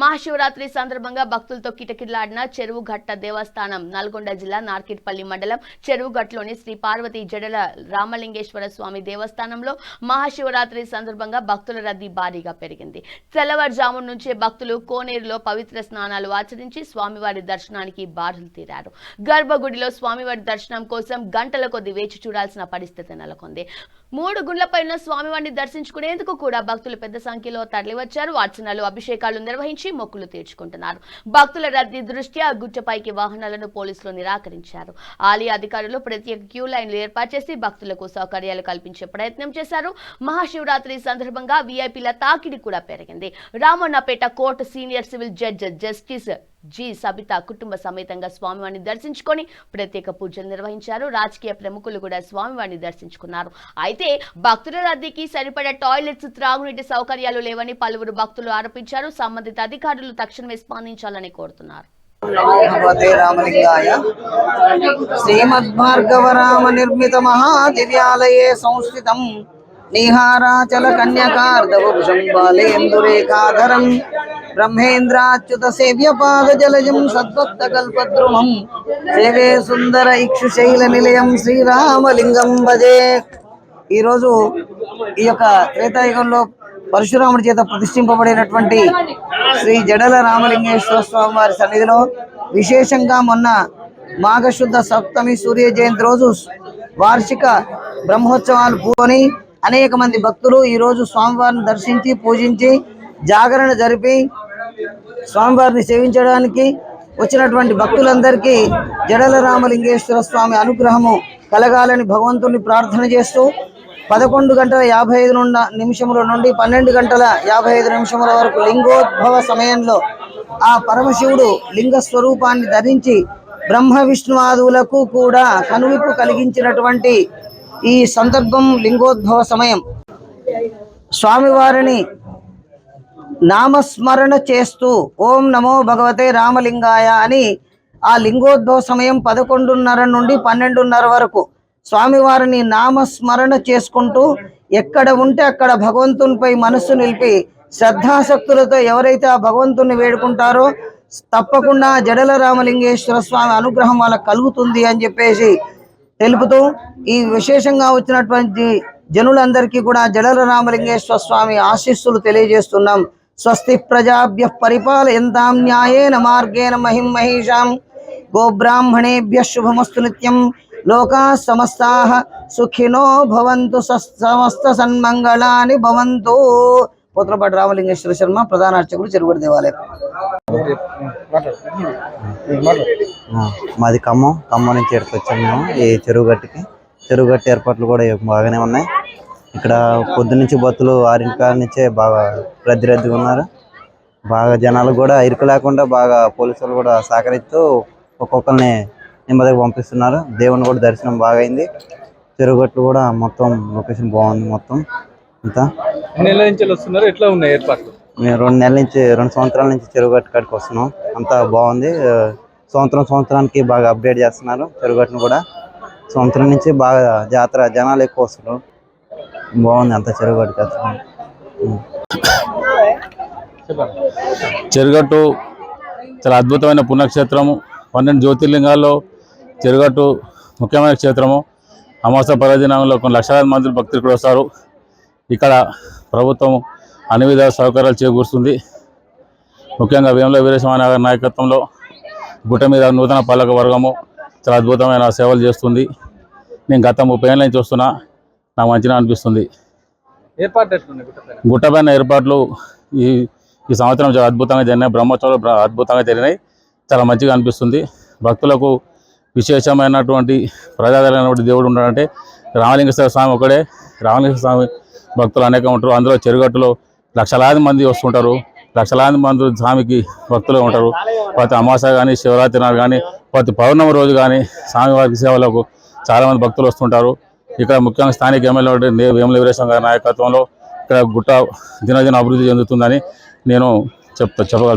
మహాశివరాత్రి సందర్భంగా భక్తులతో కిటకిటలాడిన చెరువు ఘట్ట దేవస్థానం నల్గొండ జిల్లా నార్కిట్పల్లి మండలం చెరువుఘట్లోని శ్రీ పార్వతీ జడల రామలింగేశ్వర స్వామి దేవస్థానంలో మహాశివరాత్రి సందర్భంగా భక్తుల రద్దీ భారీగా పెరిగింది. తెల్లవారుజాము నుంచే భక్తులు కోనేరులో పవిత్ర స్నానాలు ఆచరించి స్వామివారి దర్శనానికి బారులు తీరారు. గర్భగుడిలో స్వామివారి దర్శనం కోసం గంటల కొద్ది వేచి చూడాల్సిన పరిస్థితి నెలకొంది. మూడు గుండ్లపై ఉన్న స్వామివారిని దర్శించుకునేందుకు కూడా భక్తులు పెద్ద సంఖ్యలో తరలివచ్చారు. అర్చనలు అభిషేకాలు నిర్వహించి మొక్కులు తీర్చుకుంటున్నారు. భక్తుల రద్దీ దృష్ట్యా గుట్టపైకి వాహనాలను పోలీసులు నిరాకరించారు. ఆలయ అధికారులు ప్రత్యేక క్యూ లైన్లు ఏర్పాటు చేసి భక్తులకు సౌకర్యాలు కల్పించే ప్రయత్నం చేశారు. మహాశివరాత్రి సందర్భంగా వీఐపీల తాకిడి కూడా పెరిగింది. Ramannapeta court senior civil judge justice G Sabitha కుటుంబ సమేతంగా స్వామివారిని దర్శించుకొని ప్రత్యేక పూజలు నిర్వహించారు. రాజకీయ ప్రముఖులు కూడా స్వామివారిని దర్శించుకున్నారు. అయితే భక్తుల రద్దీకి సరిపడే టాయిలెట్స్ త్రాగునీటి సౌకర్యాలు లేవని పలువురు భక్తులు ఆరోపించారు. సంబంధిత అధికారులు తక్షణమే స్పందించాలని కోరుతున్నారు. భగవతే రామలింగాయ రామ నిర్మిత మహాదివ్యాలయే సంస్థితం. నిహారాచల కన్యకార్ధవభుషం బాలేందురేఖాధరం బ్రహ్మేంద్రాచ్యుత సేవ్య పాద జలజం సద్భక్త కల్పద్రుమం సేవే సుందర ఇక్షుశైల నిలయం శ్రీరామలింగం భజే ఈరోజు ఈ యొక్క త్రేతాయుగంలో పరశురాముడి చేత ప్రతిష్ఠింపబడినటువంటి శ్రీ జడల రామలింగేశ్వర స్వామి వారి సన్నిధిలో విశేషంగా మొన్న మాఘశుద్ధ సప్తమి సూర్య జయంతి రోజు వార్షిక బ్రహ్మోత్సవాలు పూని అనేక మంది భక్తులు ఈరోజు స్వామివారిని దర్శించి పూజించి జాగరణ జరిపి స్వామివారిని సేవించడానికి వచ్చినటువంటి భక్తులందరికీ జడల రామలింగేశ్వర స్వామి అనుగ్రహము కలగాలని భగవంతుని ప్రార్థన చేస్తూ పదకొండు గంటల యాభై ఐదు నుండి నిమిషముల నుండి పన్నెండు గంటల యాభై ఐదు నిమిషముల వరకు లింగోద్భవ సమయంలో ఆ పరమశివుడు లింగ స్వరూపాన్ని ధరించి బ్రహ్మ విష్ణువాదువులకు కూడా కనువిప్పు కలిగించినటువంటి ఈ సందర్భం లింగోద్భవ సమయం. స్వామివారిని నామస్మరణ చేస్తూ ఓం నమో భగవతే రామలింగాయ అని ఆ లింగోద్భవ సమయం పదకొండున్నర నుండి పన్నెండున్నర వరకు స్వామివారిని నామస్మరణ చేసుకుంటూ ఎక్కడ ఉంటే అక్కడ భగవంతునిపై మనస్సు నిలిపి శ్రద్ధాశక్తులతో ఎవరైతే ఆ భగవంతుని వేడుకుంటారో తప్పకుండా జడల రామలింగేశ్వర స్వామి అనుగ్రహం వాళ్ళకు కలుగుతుంది అని చెప్పేసి తెలుపుతూ ఈ విశేషంగా వచ్చినటువంటి జనులందరికీ కూడా జడల రామలింగేశ్వర స్వామి ఆశీస్సులు తెలియజేస్తున్నాం. స్వస్తి ప్రజాభ్య పరిపాలయంతాం న్యాయేన మార్గేణ మహిం మహిషాం. గోబ్రాహ్మణేభ్య శుభమస్తు నిత్యం. లోకా సమస్తా సుఖినో భవంతు సమస్త సన్మంగళాని భవంతు. పోత్రపాటి రామలింగేశ్వర శర్మ ప్రధాన అర్చకుడు చెరువుడి దేవాలయం. ఆ, మాది ఖమ్మం. ఖమ్మం నుంచి ఇక్కడికి మేము. ఈ చెరువు గట్టుకి చెరువు గట్టు ఏర్పాట్లు కూడా బాగానే ఉన్నాయి. ఇక్కడ పొద్దునుంచి భక్తులు ఆరింటి కాల నుంచే బాగా రద్దీ రద్దీగా ఉన్నారు. బాగా జనాలు కూడా ఇరుకు లేకుండా బాగా పోలీసులు కూడా సహకరిస్తూ ఒక్కొక్కరిని నెమ్మదిగా పంపిస్తున్నారు. దేవుని కూడా దర్శనం బాగా అయింది చెరువుగట్లు కూడా మొత్తం లొకేషన్ బాగుంది మొత్తం. అంతా. ఎన్ని నెలల నుంచి వస్తున్నారు. ఎట్లా ఉన్నాయి ఏర్పాట్లు? మేము రెండు నెలల నుంచి రెండు సంవత్సరాల నుంచి చెరువు గట్టు కాడికి వస్తున్నాం. అంతా బాగుంది. సంవత్సరం సంవత్సరానికి బాగా అప్డేట్ చేస్తున్నారు చెరువు గట్టును కూడా. సంవత్సరం నుంచి బాగా జాతర జనాలు ఎక్కువ వస్తున్నారు. బాగుంది అంతా చెరువు గట్టు కథ. ఉం. చెప్పండి చెరుగట్టు చాలా అద్భుతమైన పుణ్యక్షేత్రము. పన్నెండు జ్యోతిర్లింగాల్లో చెరుగట్టు ముఖ్యమైన క్షేత్రము. అమాస పర్వదినంలో కొన్ని లక్షలాది మంది భక్తులు ఇక్కడ వస్తారు. ఇక్కడ ప్రభుత్వం అన్ని విధాల సౌకర్యాలు చేకూరుస్తుంది. ముఖ్యంగా వేముల వీరేశ్వర గారి నాయకత్వంలో గుట్ట మీద నూతన పాలక వర్గము చాలా అద్భుతమైన సేవలు చేస్తుంది. నేను గత ముప్పై ఏళ్ళ నుంచి వస్తున్నా నాకు మంచిగా అనిపిస్తుంది. గుట్టపైన ఏర్పాట్లు ఈ ఈ సంవత్సరం చాలా అద్భుతంగా జరిగినాయి. బ్రహ్మోత్సవాలు బ్ర- అద్భుతంగా జరిగినాయి. చాలా మంచిగా అనిపిస్తుంది. భక్తులకు విశేషమైనటువంటి ప్రజాదరైనటువంటి దేవుడు ఉన్నాడంటే రామలింగేశ్వర స్వామి ఒకడే రామలింగేశ్వర స్వామి భక్తులు అనేకం ఉంటారు. అందులో చెరుగట్టులో లక్షలాది మంది వస్తుంటారు. లక్షలాది మంది స్వామికి భక్తులు ఉంటారు. ప్రతి అమాస కానీ శివరాత్రి నాడు కానీ ప్రతి పౌర్ణమి రోజు కానీ స్వామివారికి సేవలకు చాలామంది భక్తులు వస్తుంటారు. ఇక్కడ ముఖ్యంగా స్థానిక ఎమ్మెల్యే వేముల వీరేశ్వర గారి నాయకత్వంలో ఇక్కడ గుట్ట దినదిన అభివృద్ధి చెందుతుందని నేను చెప్తా చెప్పగలుగుతాను